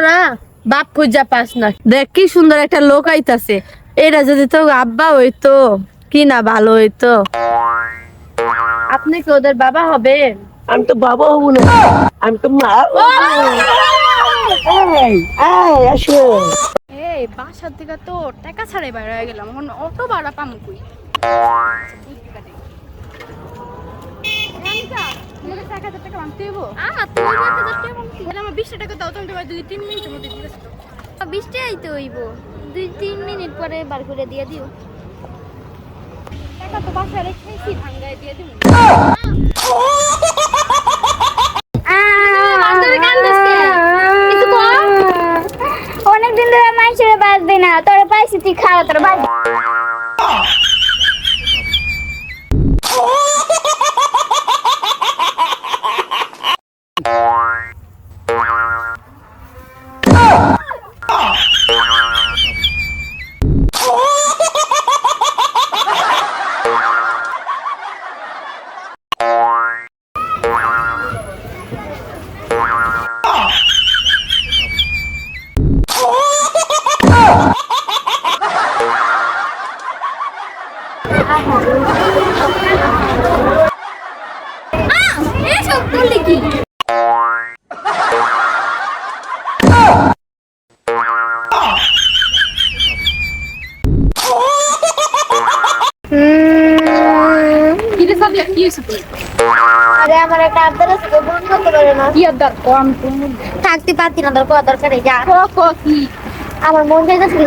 তোরা বাপ খুঁজা পাস না। দেখ কি সুন্দর একটা লোক আইতাছে। এটা যদি তো আব্বা হইতো কি না ভালো হইতো? আপনি কি ওদের বাবা হবেন? আমি তো বাবা হব না। আমি তো মা হব। এই, এই, আসো। এই বাসার থেকে তো টাকা ছাড়াই বাইরে হয়ে গেলাম। এখন অটো ভাড়া পামু কই? টাকা মানতে বলে আমার বিশটা টাকা দাও তুমি তোমার দুই তিন মিনিটের মধ্যে দিয়ে আসতো বিশটাই তো হইব। দুই তিন মিনিট পরে বার করে দিয়ে দিও। টাকা তো বাসায় রেখেছি ভাঙ্গায় দিয়ে দিব? অনেকদিন ধরে মানুষের বাঁচবে না তোরা পাইছি তুই খাওয়া তোর বাঁচবে আমার একটা আবদার আছে তো করতে পারে না কি কম থাকতে পারতি না দরকার যা ক? আমার মন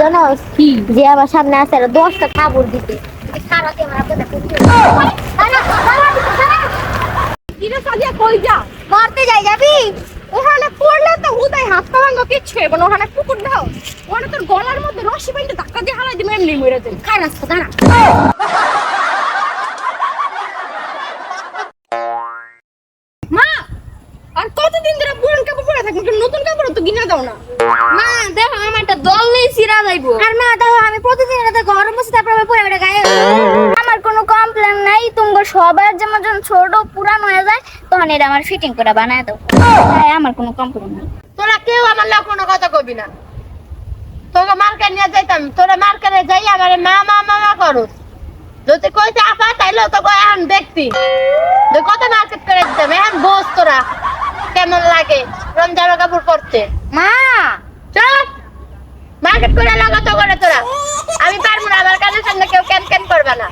জানো কি? যে আমার সামনে আছে দশটা খাবার দিতে। খারাপ আমার আপনাদের করতে কিরে সাদিয়া কই যা মরতে যাই যাবি? ওখানে পড়লে তো হুদাই হাত পা ভাঙ্গা কিচ্ছু হবে ওখানে কুকুর দাও। ওখানে তোর গলার মধ্যে রশি বাইন্দে ধাক্কা দিয়ে হালাই দিবে এমনি মরে যাবে। খারাপ দাঁড়া। মা আর কতদিন ধরে পুরান কাপড় পরে থাকব? নতুন কাপড় তো কিনা দাও না। মা দেখো আমার একটা দল নেই সিরা যাইবো। আর মা দেখো আমি প্রতিদিন সবার যেমন যখন ছোট পুরানো হয়ে যায় তখন এটা আমার ফিটিং করে বানায় দাও তাই আমার কোনো কমপ্লেন নাই। তোরা কেউ আমার লোক কোনো কথা কবি না। তোকে মার্কেট নিয়ে যাইতাম তোরা মার্কেটে যাই আমার মা মা মামা করস। যদি কইতে আপা তাইলে তো এখন দেখতি তুই কত মার্কেট করে দিতাম এখন বস তোরা কেমন লাগে রমজান কাপড় পরতে। মা! চল! মার্কেট করে লাগা তো করে তোরা। আমি পারব না আমার কানের সামনে কেউ ক্যান ক্যান করবে না।